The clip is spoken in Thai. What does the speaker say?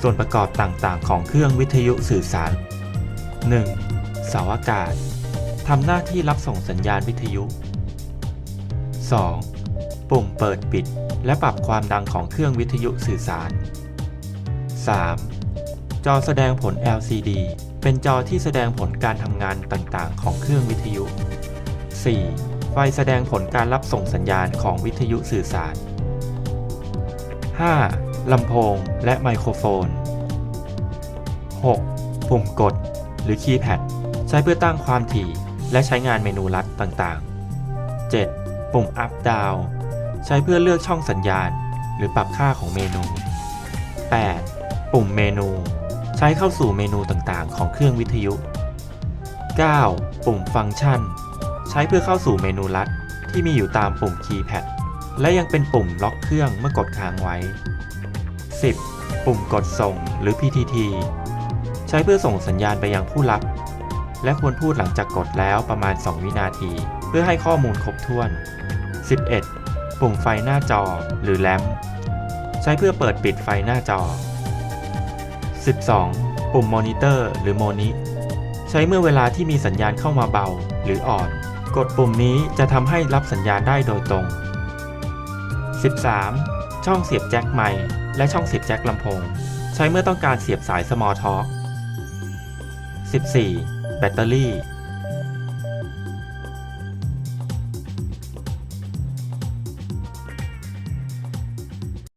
ส่วนประกอบต่างๆ ของเครื่องวิทยุสื่อสาร 1. เสาอากาศทำหน้าที่รับส่งสัญญาณวิทยุ 2. ปุ่มเปิดปิด และปรับความดังของเครื่องวิทยุสื่อสาร 3. จอแสดงผล LCD เป็นจอที่แสดงผลการทำงานต่างๆ ของเครื่องวิทยุ 4. ไฟแสดงผลการรับส่งสัญญาณของวิทยุสื่อสาร 5. ลำโพงและไมโครโฟน 6. ปุ่มกด หรือคีย์แพดใช้เพื่อตั้งความถี่และใช้งานเมนูลัดต่างๆ 7. ปุ่ม up down ใช้เพื่อเลือกช่องสัญญาณ หรือปรับค่าของเมนู 8. ปุ่มเมนู ใช้เข้าสู่เมนูต่างๆ ของเครื่องวิทยุ 9. ปุ่มฟังก์ชัน ใช้เพื่อเข้าสู่เมนูลัดที่มีอยู่ตามปุ่มคีย์แพดและยังเป็นปุ่มล็อกเครื่องเมื่อกดค้างไว้ 10. ปุ่มกดส่งหรือ PTT ใช้เพื่อส่งสัญญาณไปยังผู้รับ และควรพูดหลังจากกดแล้วประมาณ 2 วินาที เพื่อให้ข้อมูลครบถ้วน 11. ปุ่มไฟหน้าจอหรือแลมใช้เพื่อเปิดปิดไฟหน้าจอ 12. ปุ่มมอนิเตอร์หรือโมนิ ใช้เมื่อเวลาที่มีสัญญาณเข้ามาเบาหรืออ่อน กดปุ่มนี้จะทำให้รับสัญญาณได้โดยตรง 13. ช่องเสียบแจ็คไมค์และช่องเสียบแจ็คลำโพง ใช้เมื่อต้องการเสียบสาย Small Talk 14. แบตเตอรี่